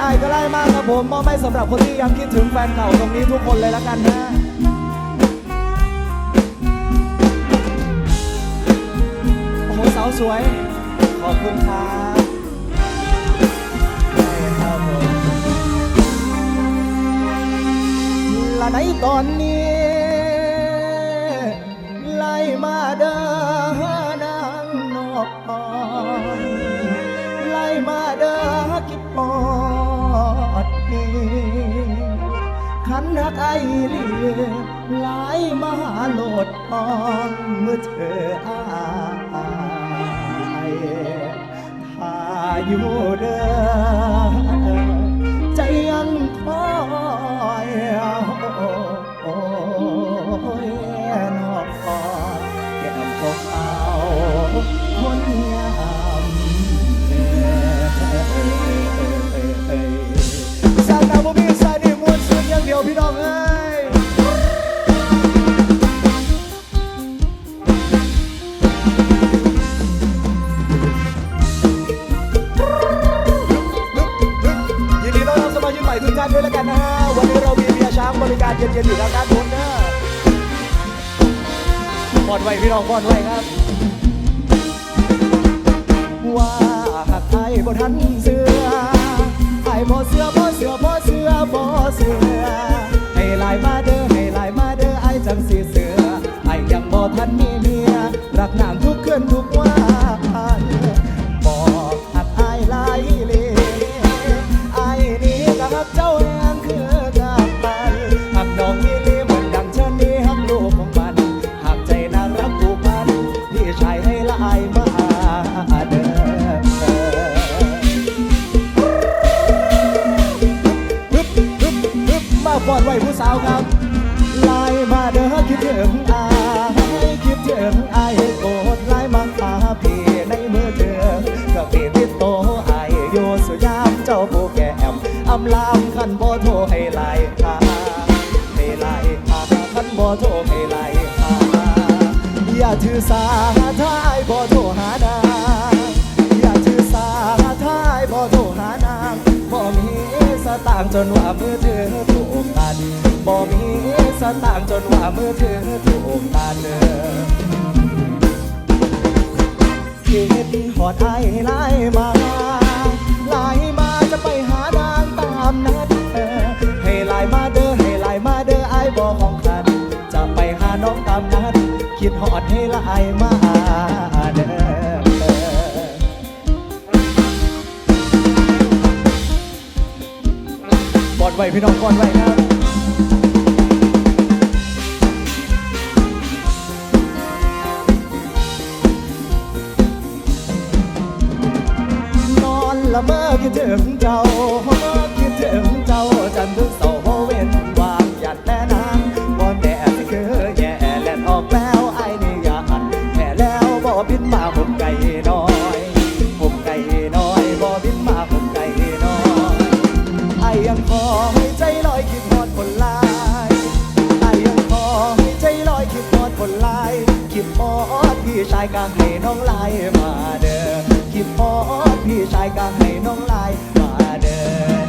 อายก็ไล่มากครับผมมอบให้สำหรับคนที่ยังคิดถึงแฟนเก่าตรงนี้ทุกคนเลยละกันนะโอ้โหสาวสวย ขอบคุณครับได้ครับผมและในตอนนี้ ไล่มา กไอเลียไล่มาโหลดตอนเมื่อเธออายถ้าอยู่เดิน เย็นๆอยู่ทางด้านบนนะปอดไว้พี่น้องปอดไว้ครับ ว่าหักไอ้บ่ทันเสือไอ้บ่เสือบ่เสือบ่เสือบ่เสือให้ลายมาเด้อให้ลายมาเด้อไอ้จังสีเสือไอ้ยังบ่ทันมีเมียรักนางทุกคืนทุกวัน อนไว้ผู้สาวครับไลน์มาเด้อคิดถึงอายคิดถึงอายโกรธไลน์มาหาพี่ในมือเถือก็พี่ติดโตอายอยู่สุยามเจ้าผู้แก้มอำลามขันบ่โทรให้ไลน์หาให้ไลน์หาขันบ่โทรให้ไลน์หาอย่าถือสาท้ายบ่โทรหานางอย่าถือสาท้ายบ่โทรหานางบ่มี สตางค์จนว่ามือถือถูกตัดบ่มีสตางค์จนว่ามือถือถูกตัดเด้อคิดหอดไอ้ไล่มาไล่มาจะไปหานางตามนัดเออให้ไล่มาเด้อให้ไล่มาเด้อไอ้บ่ของคันจะไปหาน้องตามนัดคิดหอดให้ไล่มา ไว้พี่น้องก่อนไว้ครับนอนละเมอคิดถึงเจ้า ยังพอให้ใจลอยคิดฮอดคนลายไอ้ยังพอให้ใจลอยคิดฮอดคนลาย คิดฮอดพี่ชายกางให้น้องลายมาเด้อคิดฮอดพี่ชายกางให้น้องลายมาเด้อ